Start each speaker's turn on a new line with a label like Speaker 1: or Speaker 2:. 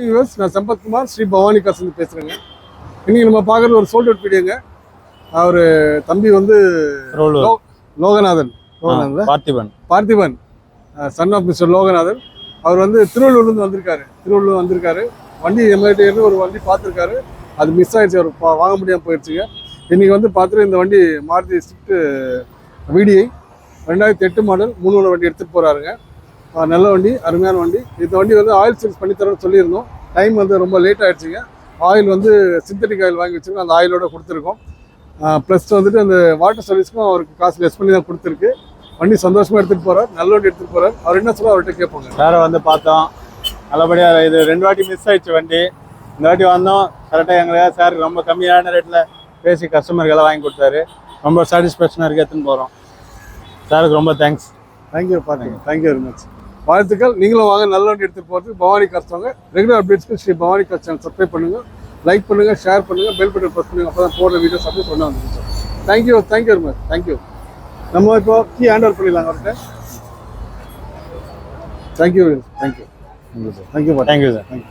Speaker 1: Viewers நான் சம்பத்குமார் ஸ்ரீ பவானி காசுலேருந்து பேசுகிறேங்க இன்னைக்கு நம்ம பார்க்குறது ஒரு சோல்ட் அவுட் வீடியோங்க. அவர் தம்பி வந்து Loganathan. Loganathan
Speaker 2: Parthiban.
Speaker 1: Parthiban. Son of mister Loganathan. அவர் வந்து திருவள்ளூர்லேருந்து வந்திருக்காரு. திருவள்ளூர் வந்திருக்காரு. வண்டி எம்ஐடியிருந்து ஒரு வண்டி பார்த்துருக்காரு. அது மிஸ் ஆயிடுச்சு. அவர் வாங்க முடியாமல் போயிடுச்சுங்க. இன்னைக்கு வந்து பார்த்துட்டு இந்த வண்டி மாருதி ஸ்விஃப்ட் விடிஐ ரெண்டாயிரத்தி எட்டு மாடல் மூணு வண்டி எடுத்துகிட்டு போகிறாருங்க நல்ல வண்டி அருமையான வண்டி. இந்த வண்டி வந்து ஆயில் சர்வீஸ் பண்ணி சொல்லியிருந்தோம். டைம் வந்து ரொம்ப லேட் ஆயிடுச்சுங்க. ஆயில் வந்து சிந்தட்டிக் ஆயில் வாங்கி வச்சுருக்கோம். அந்த ஆயிலோட கொடுத்துருக்கோம். ப்ளஸ் வந்துட்டு அந்த வாட்டர் சர்வீஸ்க்கும் அவருக்கு காசு லெஸ் பண்ணி தான் கொடுத்துருக்கு. வண்டி சந்தோஷமா எடுத்துட்டு போறார். நல்ல வண்டி எடுத்துட்டு போறார். அவர் என்ன சொல்ல அவர்கிட்ட கேட்போங்க.
Speaker 2: சாரை வந்து பார்த்தோம். நல்லபடியாக இது ரெண்டு வாட்டி மிஸ் ஆயிடுச்சு வண்டி. இந்த வாட்டி வந்தோம். கரெக்டாக எங்களுக்கு சார் ரொம்ப கம்மியான ரேட்டில் பேசி கஸ்டமருக்கெல்லாம் வாங்கி கொடுத்தாரு. ரொம்ப சாட்டிஸ்ஃபேக்ஷனாக இருக்கு எடுத்துன்னு போகிறோம் சாருக்கு ரொம்ப தேங்க்ஸ்
Speaker 1: தேங்க்யூ பாருங்க தேங்க்யூ வெரி மச் வாழ்த்துக்கள். நீங்களும் வாங்க நல்ல வண்டி எடுத்துட்டு போகிறதுக்கு பவானி காசு வாங்க ரெகுலர் அப்டேட்ஸ்க்கு ஸ்ரீ பவானி காசு சேனல் சப்ஸ்கிரைப் பண்ணுங்க. லைக் பண்ணுங்க ஷேர் பண்ணுங்க பெல் பட்டன் ப்ரெஸ் பண்ணுங்க. அப்போ தான் போடுற வீடியோஸ் அப்படியே சொன்ன வந்துருச்சு thank you thank you very much thank you நம்ம இப்போ கீ ஹேண்ட் ஓவர் பண்ணிடலாம் அவர்கிட்ட. Thank you thank you thank you
Speaker 2: thank you sir
Speaker 1: thank you